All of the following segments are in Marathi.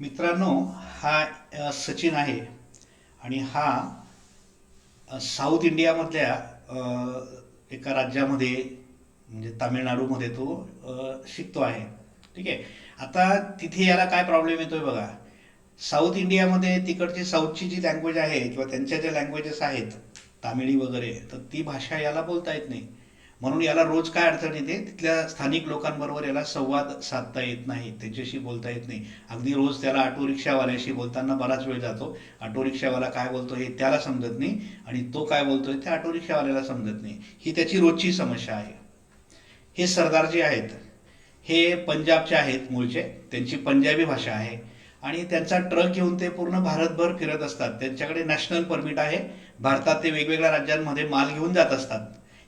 मित्रांनो हा सचिन आहे आणि हा साऊथ इंडियामधल्या एका राज्यामध्ये म्हणजे तामिळनाडूमध्ये तो शिकतो आहे. ठीक आहे? आता तिथे याला काय प्रॉब्लेम येतोय बघा. साऊथ इंडियामध्ये तिकडची साऊथची जी लँग्वेज आहे किंवा त्यांच्या ज्या लँग्वेजेस आहेत तामिळी वगैरे तर ती भाषा याला बोलता येत नाही. म्हणून याला रोज काय अडचण येते? तिथल्या स्थानिक लोकांबरोबर याला संवाद साधता येत नाही त्यांच्याशी बोलता येत नाही. अगदी रोज त्याला ऑटो रिक्षावाल्याशी बोलताना बराच वेळ जातो. ऑटो रिक्षावाला काय बोलतो हे त्याला समजत नाही आणि तो काय बोलतोय ते ऑटो रिक्षावाल्याला समजत नाही. ही त्याची रोजची समस्या आहे. हे सरदार जे आहेत हे पंजाबचे आहेत मूळचे. त्यांची पंजाबी भाषा आहे. आणि त्यांचा ट्रक घेऊन ते पूर्ण भारतभर फिरत असतात. त्यांच्याकडे नॅशनल परमिट आहे. भारतात ते वेगवेगळ्या राज्यांमध्ये माल घेऊन जात असतात.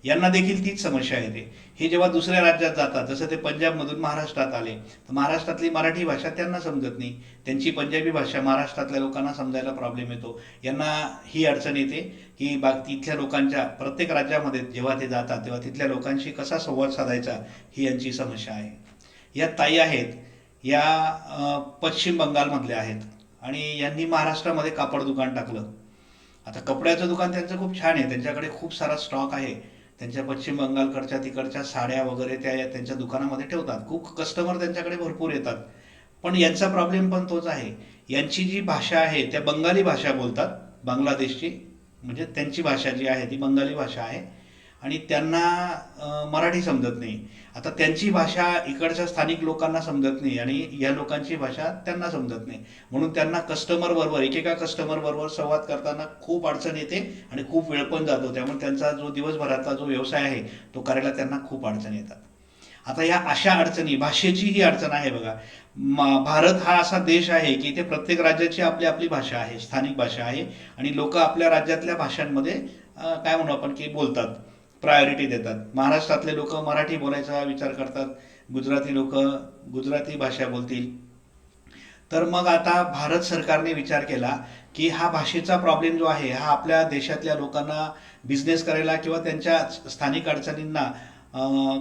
यांना देखील तीच समस्या येते. हे जेव्हा दुसऱ्या राज्यात जातात जसं ते पंजाबमधून महाराष्ट्रात आले तर महाराष्ट्रातली मराठी भाषा त्यांना समजत नाही. त्यांची पंजाबी भाषा महाराष्ट्रातल्या लोकांना समजायला प्रॉब्लेम येतो. यांना ही अडचण येते की बा तिथल्या लोकांच्या प्रत्येक राज्यामध्ये जेव्हा ते जातात तेव्हा तिथल्या लोकांशी कसा संवाद साधायचा ही यांची समस्या आहे. या ताई आहेत या पश्चिम बंगालमधल्या आहेत आणि यांनी महाराष्ट्रामध्ये कापड दुकान टाकलं. आता कपड्याचं दुकान त्यांचं खूप छान आहे. त्यांच्याकडे खूप सारा स्टॉक आहे. त्यांच्या पश्चिम बंगालकडच्या तिकडच्या साड्या वगैरे त्या त्यांच्या दुकानामध्ये ठेवतात. खूप कस्टमर त्यांच्याकडे भरपूर येतात. पण यांचा प्रॉब्लेम पण तोच आहे. यांची जी भाषा आहे त्या बंगाली भाषा बोलतात बांगलादेशची. म्हणजे त्यांची भाषा जी आहे ती बंगाली भाषा आहे. आणि त्यांना मराठी समजत नाही. आता त्यांची भाषा इकडच्या स्थानिक लोकांना समजत नाही आणि या लोकांची भाषा त्यांना समजत नाही. म्हणून त्यांना कस्टमर बरोबर एकेका कस्टमर बरोबर संवाद करताना खूप अडचण येते आणि खूप वेळ पण जातो. त्यामुळे त्यांचा जो दिवसभरातला जो व्यवसाय आहे तो करायला त्यांना खूप अडचण येतात. आता या अशा अडचणी भाषेची ही अडचण आहे बघा. म- भारत हा असा देश आहे की इथे प्रत्येक राज्याची आपली आपली भाषा आहे स्थानिक भाषा आहे. आणि लोक आपल्या राज्यातल्या भाषांमध्ये काय म्हणू आपण की बोलतात. प्रायोरिटी देतात. महाराष्ट्रातले लोक मराठी बोलायचा विचार करतात. गुजराती लोक गुजराती भाषा बोलतील. तर मग आता भारत सरकारने विचार केला की हा भाषेचा प्रॉब्लेम जो आहे हा आपल्या देशातल्या लोकांना बिझनेस करायला किंवा त्यांच्या स्थानिक अडचणींना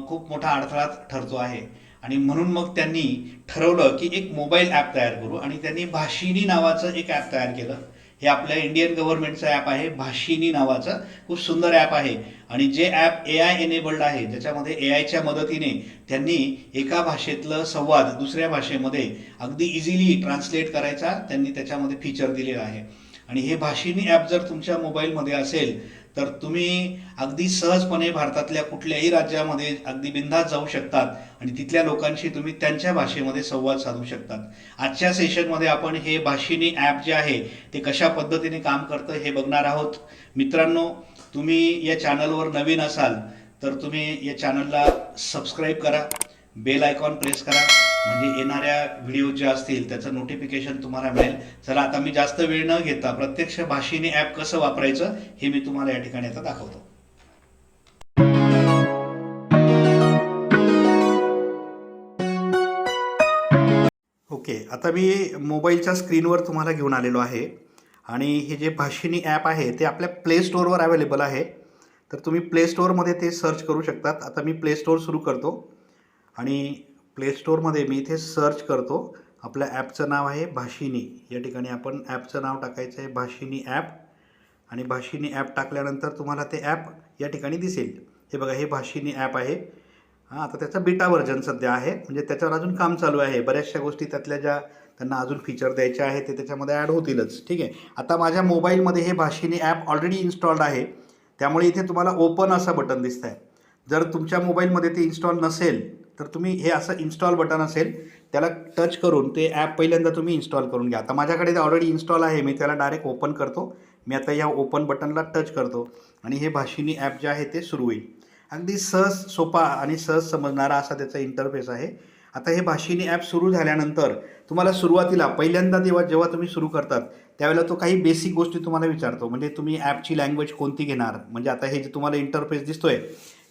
खूप मोठा अडथळा ठरतो आहे. आणि म्हणून मग त्यांनी ठरवलं की एक मोबाईल ॲप तयार करू. आणि त्यांनी भाषिणी नावाचं एक ॲप तयार केलं. हे आपल्या इंडियन गव्हर्नमेंटचं ॲप आहे भाषिनी नावाचं. खूप सुंदर ॲप आहे. आणि जे ॲप ए आय एनेबल्ड आहे ज्याच्यामध्ये ए आयच्या मदतीने त्यांनी एका भाषेतलं संवाद दुसऱ्या भाषेमध्ये अगदी इझिली ट्रान्सलेट करायचा त्यांनी त्याच्यामध्ये फीचर दिलेलं आहे. आणि हे भाषिनी ॲप जर तुमच्या मोबाईलमध्ये असेल तर तुम्ही अगदी सहजपणे भारतातल्या कुठल्याही राज्यामध्ये अगदी बिंदास जाऊ शकतात आणि तिथल्या लोकांशी तुम्ही त्यांच्या भाषेमध्ये संवाद साधू शकतात. आजच्या सेशनमध्ये आपण हे भाषिनी ॲप जे आहे ते कशा पद्धतीने काम करतं हे बघणार आहोत. मित्रांनो तुम्ही या चॅनलवर नवीन असाल तर तुम्ही या चॅनलला सबस्क्राईब करा बेल आयकॉन प्रेस करा. म्हणजे येणाऱ्या व्हिडिओ जे असतील त्याचं नोटिफिकेशन तुम्हाला मिळेल. चला आता मी जास्त वेळ न घेता प्रत्यक्ष भाषेने ॲप कसं वापरायचं हे मी तुम्हाला या ठिकाणी आता दाखवतो. ओके आता मी मोबाईलच्या स्क्रीनवर तुम्हाला घेऊन आलेलो आहे. आणि हे जे भाषिनी ॲप आहे ते आपल्या प्ले स्टोअरवर अवेलेबल आहे. तर तुम्ही प्ले स्टोअरमध्ये ते सर्च करू शकतात. आता मी प्ले स्टोअर सुरू करतो. आणि प्ले स्टोअरमध्ये मी इथे सर्च करतो. आपल्या ॲपचं नाव आहे भाषिनी. या ठिकाणी आपण ॲपचं नाव टाकायचं आहे भाषिनी ॲप आणि भाषिनी ॲप टाकल्यानंतर तुम्हाला ते ॲप या ठिकाणी दिसेल. हे बघा हे भाषिनी ॲप आहे. हां आता त्याचा बीटा व्हर्जन सध्या आहे. म्हणजे त्याच्यावर अजून काम चालू आहे. बऱ्याचशा गोष्टी त्यातल्या ज्या त्यांना अजून फीचर द्यायचे आहे ते त्याच्यामध्ये ॲड होतीलच. ठीक आहे? आता माझ्या मोबाईलमध्ये हे भाषिनी ॲप ऑलरेडी इन्स्टॉल्ड आहे. त्यामुळे इथे तुम्हाला ओपन असं बटन दिसत आहे जर तुमच्या मोबाईलमध्ये ते इन्स्टॉल नसेल तर तुम्ही हे असं इन्स्टॉल बटन असेल त्याला टच करून ते ॲप पहिल्यांदा तुम्ही इन्स्टॉल करून घ्या. आता माझ्याकडे ते ऑलरेडी इन्स्टॉल आहे मी त्याला डायरेक्ट ओपन करतो. मी आता या ओपन बटनला टच करतो आणि हे भाषिनी ॲप जे आहे ते सुरू होईल. अगदी सहज सोपा आणि सहज समजणारा असा त्याचा इंटरफेस आहे. आता हे भाषिनी ॲप सुरू झाल्यानंतर तुम्हाला सुरुवातीला पहिल्यांदा तेव्हा जेव्हा तुम्ही सुरू करतात त्यावेळेला तो काही बेसिक गोष्टी तुम्हाला विचारतो. म्हणजे तुम्ही ॲपची लँग्वेज कोणती घेणार? म्हणजे आता हे जे तुम्हाला इंटरफेस दिसतोय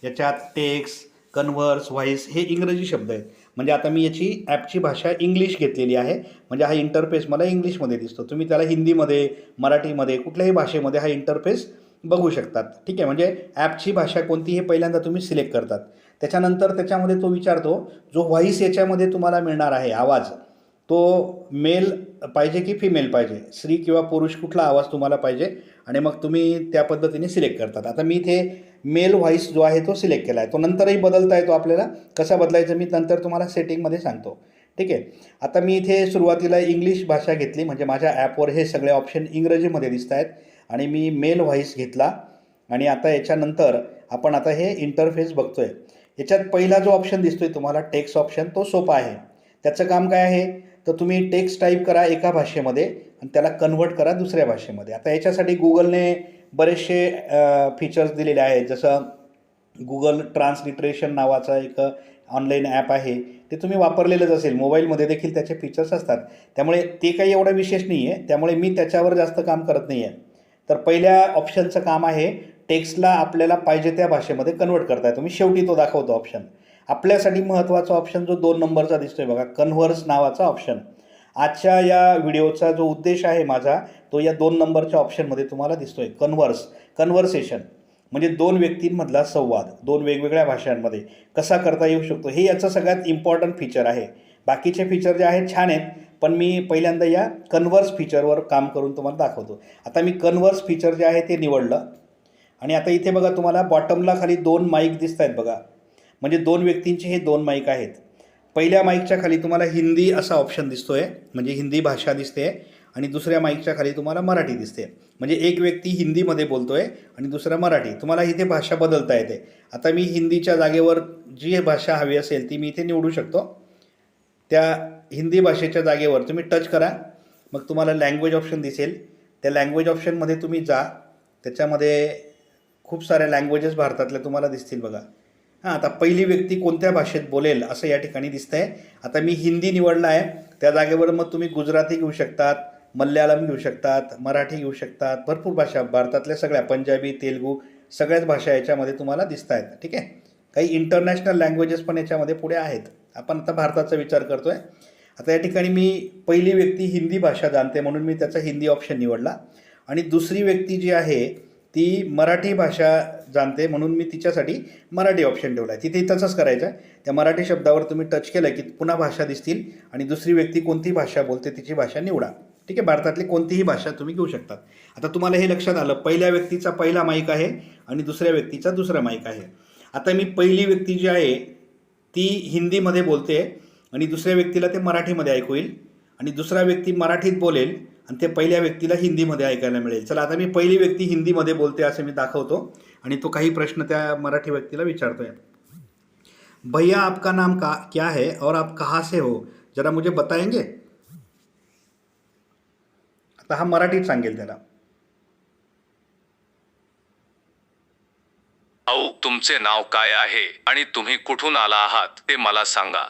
याच्यात टेक्स कन्व्हर्स व्हॉइस हे इंग्रजी शब्द आहेत. म्हणजे आता मी याची ॲपची भाषा इंग्लिश घेतलेली आहे. म्हणजे हा इंटरफेस मला इंग्लिशमध्ये दिसतो. तुम्ही त्याला हिंदीमध्ये मराठीमध्ये कुठल्याही भाषेमध्ये हा इंटरफेस बघू शकतात. ठीक आहे? म्हणजे ॲपची भाषा कोणती हे पहिल्यांदा तुम्ही सिलेक्ट करतात. त्याच्यानंतर त्याच्यामध्ये तो विचारतो जो व्हॉइस याच्यामध्ये तुम्हाला मिळणार आहे आवाज तो मेल पाहिजे की फिमेल पाहिजे? स्त्री किंवा पुरुष कुठला आवाज तुम्हाला पाहिजे? आणि मग तुम्ही त्या पद्धतीने सिलेक्ट करतात. आता मी इथे मेल व्हॉईस जो आहे तो सिलेक्ट केला आहे. तो नंतरही बदलता येतो आपल्याला. कसा बदलायचं मी नंतर तुम्हाला सेटिंगमध्ये सांगतो. ठीक आहे? आता मी इथे सुरुवातीला इंग्लिश भाषा घेतली. म्हणजे माझ्या ॲपवर हे सगळे ऑप्शन इंग्रजीमध्ये दिसत आहेत. आणि मी मेल व्हॉईस घेतला. आणि आता याच्यानंतर आपण आता हे इंटरफेस बघतोय. याच्यात पहिला जो ऑप्शन दिसतोय तुम्हाला टेक्स्ट ऑप्शन तो सोपा आहे. त्याचं काम काय आहे? तर तुम्ही टेक्स्ट टाईप करा एका भाषेमध्ये आणि त्याला कन्वर्ट करा दुसऱ्या भाषेमध्ये. आता याच्यासाठी गुगलने बरेचसे फीचर्स दिलेले आहेत. जसं गुगल ट्रान्सलिट्रेशन नावाचा एक ऑनलाईन ॲप आहे. ते तुम्ही वापरलेलंच असेल. मोबाईलमध्ये देखील त्याचे फीचर्स असतात. त्यामुळे ते काही एवढं विशेष नाही आहे त्यामुळे मी त्याच्यावर जास्त काम करत नाही आहे तर पहिल्या ऑप्शनचं काम आहे टेक्स्टला आपल्याला पाहिजे त्या भाषेमध्ये कन्वर्ट करताय. तुम्ही शेवटी तो दाखवतो ऑप्शन आपल्यासाठी महत्त्वाचा ऑप्शन जो दोन नंबरचा दिसतोय बघा. कन्व्हर्स नावाचा ऑप्शन आजच्या या व्हिडिओचा जो उद्देश आहे माझा तो या दोन नंबरच्या ऑप्शनमध्ये तुम्हाला दिसतोय. कन्व्हर्स कन्व्हर्सेशन म्हणजे दोन व्यक्तींमधला संवाद दोन वेगवेगळ्या भाषांमध्ये. कसा करता येऊ शकतो? हे याचं सगळ्यात इम्पॉर्टंट फीचर आहे. बाकीचे फीचर जे आहेत छान आहेत पण मी पहिल्यांदा या कन्व्हर्स फीचरवर काम करून तुम्हाला दाखवतो. आता मी कन्व्हर्स फीचर जे आहे ते निवडलं. आणि आता इथे बघा तुम्हाला बॉटमला खाली दोन माईक दिसत आहेत बघा. म्हणजे दोन व्यक्तींचे हे दोन माईक आहेत. पहिल्या माईकच्या खाली तुम्हाला हिंदी असा ऑप्शन दिसतो आहे म्हणजे हिंदी भाषा दिसते आणि दुसऱ्या माईकच्या खाली तुम्हाला मराठी दिसते. म्हणजे एक व्यक्ती हिंदीमध्ये बोलतो आहे आणि दुसरा मराठी. तुम्हाला इथे भाषा बदलता येते. आता मी हिंदीच्या जागेवर जी भाषा हवी असेल ती मी इथे निवडू शकतो. त्या हिंदी भाषेच्या जागेवर तुम्ही टच करा. मग तुम्हाला लँग्वेज ऑप्शन दिसेल. त्या लँग्वेज ऑप्शनमध्ये तुम्ही जा. त्याच्यामध्ये खूप साऱ्या लँग्वेजेस भारतातल्या तुम्हाला दिसतील बघा. हां आता पहिली व्यक्ती कोणत्या भाषेत बोलेल असं या ठिकाणी दिसतं आहे आता मी हिंदी निवडला आहे. त्या जागेवर मग तुम्ही गुजराती घेऊ शकतात मल्याळम घेऊ शकतात मराठी घेऊ शकतात. भरपूर भाषा भारतातल्या सगळ्या पंजाबी तेलगू सगळ्याच भाषा याच्यामध्ये तुम्हाला दिसत आहेत ठीक आहे? काही इंटरनॅशनल लँग्वेजेस पण याच्यामध्ये पुढे आहेत. आपण आता भारताचा विचार करतो आहे आता या ठिकाणी मी पहिली व्यक्ती हिंदी भाषा जाणते म्हणून मी त्याचा हिंदी ऑप्शन निवडला. आणि दुसरी व्यक्ती जी आहे ती मराठी भाषा जाणते म्हणून मी तिच्यासाठी मराठी ऑप्शन ठेवला आहे तिथे तसंच करायचं आहे त्या मराठी शब्दावर तुम्ही टच केलं की पुन्हा भाषा दिसतील आणि दुसरी व्यक्ती कोणती भाषा बोलते तिची भाषा निवडा. ठीक आहे? भारतातली कोणतीही भाषा तुम्ही घेऊ शकतात आता तुम्हाला हे लक्षात आलं पहिल्या व्यक्तीचा पहिला माईक आहे आणि दुसऱ्या व्यक्तीचा दुसरा माईक आहे. आता मी पहिली व्यक्ती जी आहे ती हिंदीमध्ये बोलते आणि दुसऱ्या व्यक्तीला ते मराठीमध्ये ऐकू येईल आणि दुसरा व्यक्ती मराठीत बोलेल आणि ते पहिल्या व्यक्तीला हिंदीमध्ये ऐकायला मिळेल. चला आता मी पहिली व्यक्ती हिंदीमध्ये बोलते असं मी दाखवतो आणि तो काही प्रश्न त्या मराठी व्यक्तीला विचारतोय. भैया आपका नाम का क्या है और आप कहाँ से हो? जरा मुझे बताएंगे? आता हा मराठीत सांगेल त्याला. तुमचे नाव काय आहे आणि तुम्ही कुठून आला आहात ते मला सांगा.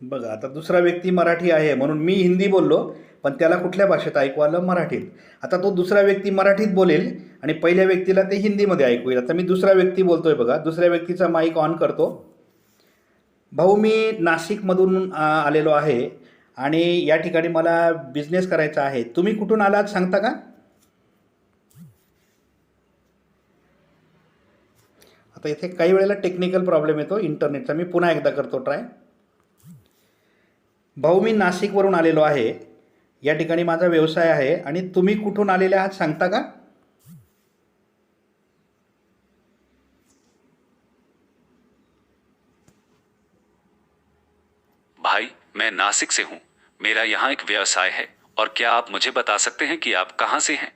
बघा आता दुसरा व्यक्ती मराठी आहे म्हणून मी हिंदी बोललो पण त्याला कुठल्या भाषेत ऐकू आलं मराठीत? आता तो दुसरा व्यक्ती मराठीत बोलेल आणि पहिल्या व्यक्तीला ते हिंदीमध्ये ऐकू येईल आता मी दुसरा व्यक्ती बोलतोय बघा दुसऱ्या व्यक्तीचा माईक ऑन करतो. भाऊ मी नाशिकमधून आलेलो आहे आणि या ठिकाणी मला बिझनेस करायचा आहे. तुम्ही कुठून आलात सांगता का? आता इथे काही वेळेला टेक्निकल प्रॉब्लेम येतो इंटरनेटचा मी पुन्हा एकदा करतो ट्राय भाऊ मी नाशिकवरून आलेलो आहे. या ठिकाणी माझा व्यवसाय आहे आणि तुम्ही कुठून आलेले आहात सांगता का? भाई मैं नासिक से हूँ। मेरा यहाँ एक व्यवसाय है और क्या आप मुझे बता सकते हैं कि आप कहाँ से हैं?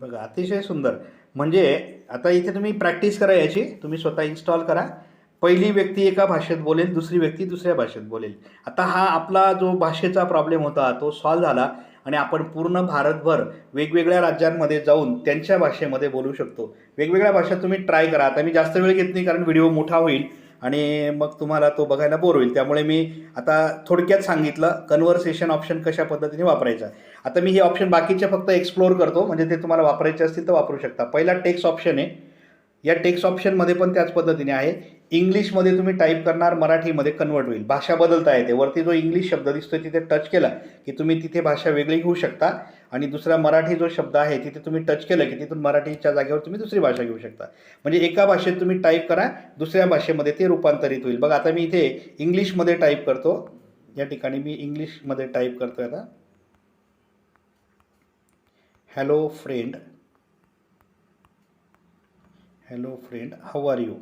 बघा अतिशय सुंदर. म्हणजे आता इथे तुम्ही प्रॅक्टिस करा याची. तुम्ही स्वतः इन्स्टॉल करा. पहिली व्यक्ती एका भाषेत बोलेल दुसरी व्यक्ती दुसऱ्या भाषेत बोलेल. आता हा आपला जो भाषेचा प्रॉब्लेम होता तो सॉल्व्ह झाला आणि आपण पूर्ण भारतभर वेगवेगळ्या राज्यांमध्ये जाऊन त्यांच्या भाषेमध्ये बोलू शकतो. वेगवेगळ्या भाषा तुम्ही ट्राय करा. आता मी जास्त वेळ घेत नाही कारण व्हिडिओ मोठा होईल आणि मग तुम्हाला तो बघायला बोर होईल. त्यामुळे मी आता थोडक्यात सांगितलं कन्व्हर्सेशन ऑप्शन कशा पद्धतीने वापरायचा. आता मी हे ऑप्शन बाकीचे फक्त एक्सप्लोअर करतो. म्हणजे ते तुम्हाला वापरायचे असतील तर वापरू शकता. पहिला टेक्स्ट ऑप्शन आहे या टेक्स्ट ऑप्शनमध्ये पण त्याच पद्धतीने आहे. इंग्लिशमध्ये तुम्ही टाईप करणार मराठीमध्ये कन्वर्ट होईल. भाषा बदलता येते. वरती जो इंग्लिश शब्द दिसतोय तिथे टच केला की तुम्ही तिथे भाषा वेगळी घेऊ शकता. आणि दुसरा मराठी जो शब्द आहे तिथे तुम्ही टच केलं की तिथून मराठीच्या जागेवर तुम्ही दुसरी भाषा घेऊ शकता. म्हणजे एका भाषेत तुम्ही टाईप करा दुसऱ्या भाषेमध्ये ते रूपांतरित होईल. बघा आता मी इथे इंग्लिशमध्ये टाईप करतो. या ठिकाणी मी इंग्लिशमध्ये टाईप करतो आता. Hello friend hello friend how are you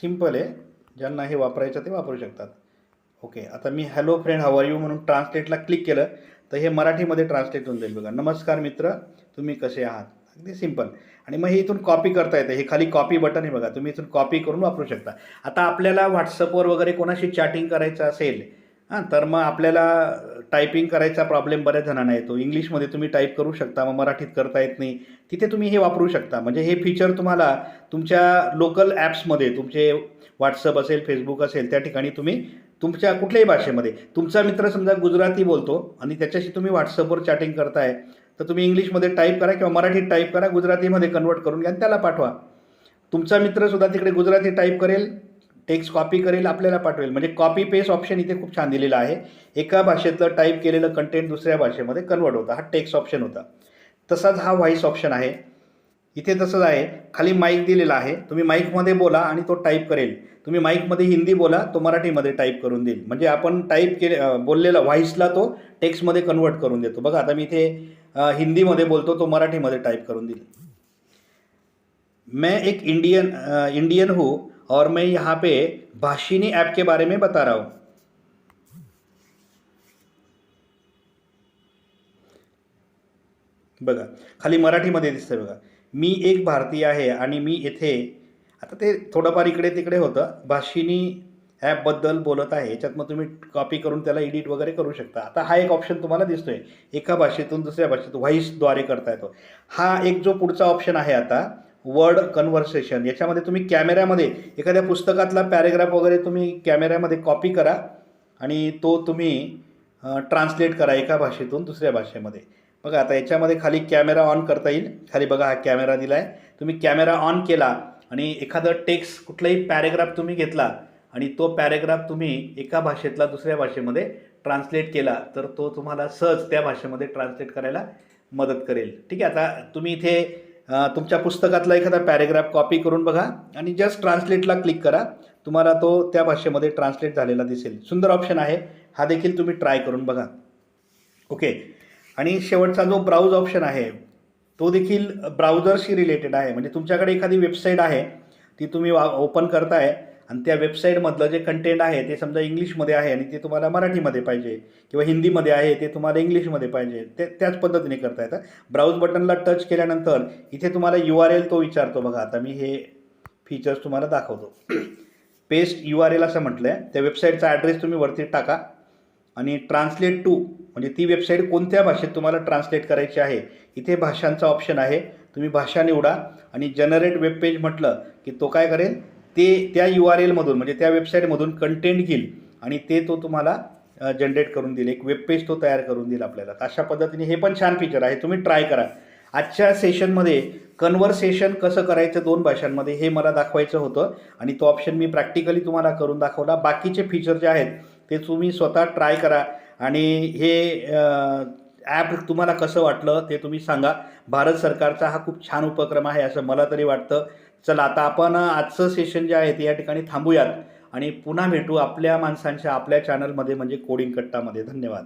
simple आहे. ज्यांना हे वापरायचं ते वापरू शकतात. ओके आता मी hello friend how are you म्हणून ट्रान्सलेटला क्लिक केलं तर हे मराठीमध्ये ट्रान्सलेट होऊन जाईल बघा. नमस्कार मित्र तुम्ही कसे आहात? अगदी सिंपल आणि मग हे इथून कॉपी करता येतं. हे खाली कॉपी बटन आहे बघा. तुम्ही इथून कॉपी करून वापरू शकता. आता आपल्याला व्हॉट्सअपवर वगैरे कोणाशी चॅटिंग करायचं असेल हां तर मग आपल्याला टायपिंग करायचा प्रॉब्लेम बऱ्याच जणांना येतो. इंग्लिशमध्ये तुम्ही टाईप करू शकता मग मराठीत करता येत नाही. तिथे तुम्ही हे वापरू शकता. म्हणजे हे फीचर तुम्हाला तुमच्या लोकल ॲप्समध्ये तुमचे व्हॉट्सअप असेल फेसबुक असेल त्या ठिकाणी तुम्ही तुमच्या कुठल्याही भाषेमध्ये. तुमचा मित्र समजा गुजराती बोलतो आणि त्याच्याशी तुम्ही व्हॉट्सअपवर चॅटिंग करताय तर तुम्ही इंग्लिशमध्ये टाईप करा किंवा मराठीत टाईप करा गुजरातीमध्ये कन्वर्ट करून घ्या आणि त्याला पाठवा. तुमचा मित्रसुद्धा तिकडे गुजराती टाईप करेल टेक्स्ट कॉपी करेल आपल्याला पाठवेल. म्हणजे कॉपी पेस्ट ऑप्शन इथे खूप छान दिलेला आहे. एका भाषेतलं टाईप केलेलं कंटेंट दुसऱ्या भाषेमध्ये कन्वर्ट होता. हा टेक्स्ट ऑप्शन होता. तसाच हा व्हॉईस ऑप्शन आहे. इथे तसंच आहे. खाली माईक दिलेला आहे. तुम्ही माईकमध्ये बोला आणि तो टाईप करेल. तुम्ही माईकमध्ये हिंदी बोला तो मराठीमध्ये टाईप करून देईल. म्हणजे आपण टाईप केले बोललेला व्हॉईसला तो टेक्स्टमध्ये कन्वर्ट करून देतो. बघा आता मी इथे हिंदीमध्ये बोलतो तो मराठीमध्ये टाईप करून देईल. मैं एक इंडियन इंडियन हूँ. और मैं यहाँ पे भाषिनी ऐप के बारे में बता रहा हूँ। बघा खाली मराठीमध्ये दिसतंय बघा. मी एक भारतीय आहे आणि मी येथे आता ते थोडंफार इकडे तिकडे होतं. भाषिनी ॲपबद्दल बोलत आहे. याच्यात मग तुम्ही कॉपी करून त्याला एडिट वगैरे करू शकता. आता हा एक ऑप्शन तुम्हाला दिसतोय. एका भाषेतून दुसऱ्या भाषेत व्हॉईसद्वारे करता येतो. हा एक जो पुढचा ऑप्शन आहे आता वर्ड कन्व्हर्सेशन याच्यामध्ये तुम्ही कॅमेऱ्यामध्ये एखाद्या पुस्तकातला पॅरेग्राफ वगैरे तुम्ही कॅमेऱ्यामध्ये कॉपी करा आणि तो तुम्ही ट्रान्सलेट करा एका भाषेतून दुसऱ्या भाषेमध्ये. बघा आता याच्यामध्ये खाली कॅमेरा ऑन करता येईल. खाली बघा हा कॅमेरा दिला आहे तुम्ही कॅमेरा ऑन केला आणि एखादं टेक्स्ट कुठलाही पॅरेग्राफ तुम्ही घेतला आणि तो पॅरेग्राफ तुम्ही एका भाषेतला दुसऱ्या भाषेमध्ये ट्रान्सलेट केला तर तो तुम्हाला सहज त्या भाषेमध्ये ट्रान्सलेट करायला मदत करेल. ठीक आहे आता तुम्ही इथे तुमच्या पुस्तकातला एखादा पॅरेग्राफ कॉपी करून बघा आणि जस्ट ट्रान्सलेटला क्लिक करा. तुम्हाला तो त्या भाषेमध्ये ट्रान्सलेट झालेला दिसेल. सुंदर ऑप्शन आहे. हा देखील तुम्ही ट्राय करून बघा. ओके आणि शेवटचा जो ब्राउज ऑप्शन आहे तो देखील ब्राउझरशी रिलेटेड आहे. म्हणजे तुमच्याकडे एखादी वेबसाईट आहे ती तुम्ही वा ओपन करताय आणि त्या वेबसाईटमधलं जे कंटेंट आहे ते समजा इंग्लिशमध्ये आहे आणि ते तुम्हाला मराठीमध्ये पाहिजे किंवा हिंदीमध्ये आहे ते तुम्हाला इंग्लिशमध्ये पाहिजे ते त्याच पद्धतीने करता येतं. ब्राउज बटनला टच केल्यानंतर इथे तुम्हाला यू आर एल तो विचारतो बघा. आता मी हे फीचर्स तुम्हाला दाखवतो. पेस्ट यू आर एल असं म्हटलं आहे त्या वेबसाईटचा ॲड्रेस तुम्ही वरती टाका आणि ट्रान्सलेट टू म्हणजे ती वेबसाईट कोणत्या भाषेत तुम्हाला ट्रान्सलेट करायची आहे इथे भाषांचा ऑप्शन आहे. तुम्ही भाषा निवडा आणि जनरेट वेब पेज म्हटलं की तो काय करेल? ते त्या यू आर एलमधून म्हणजे त्या वेबसाईटमधून कंटेंट घेईल आणि ते तो तुम्हाला जनरेट करून देईल. एक वेब पेज तो तयार करून देईल आपल्याला. अशा पद्धतीने हे पण छान फीचर आहे. तुम्ही ट्राय करा. आजच्या सेशनमध्ये कन्व्हर्सेशन कसं करायचं दोन भाषांमध्ये हे मला दाखवायचं होतं आणि तो ऑप्शन मी प्रॅक्टिकली तुम्हाला करून दाखवला. बाकीचे फीचर जे आहेत ते तुम्ही स्वतः ट्राय करा आणि हे ॲप तुम्हाला कसं वाटलं ते तुम्ही सांगा. भारत सरकारचा हा खूप छान उपक्रम आहे असं मला तरी वाटतं. चला आता आपण आजचं सेशन जे आहे ते या ठिकाणी थांबूयात. आणि पुन्हा भेटू आपल्या माणसांच्या आपल्या चॅनलमध्ये म्हणजे कोडिंग कट्टामध्ये. धन्यवाद.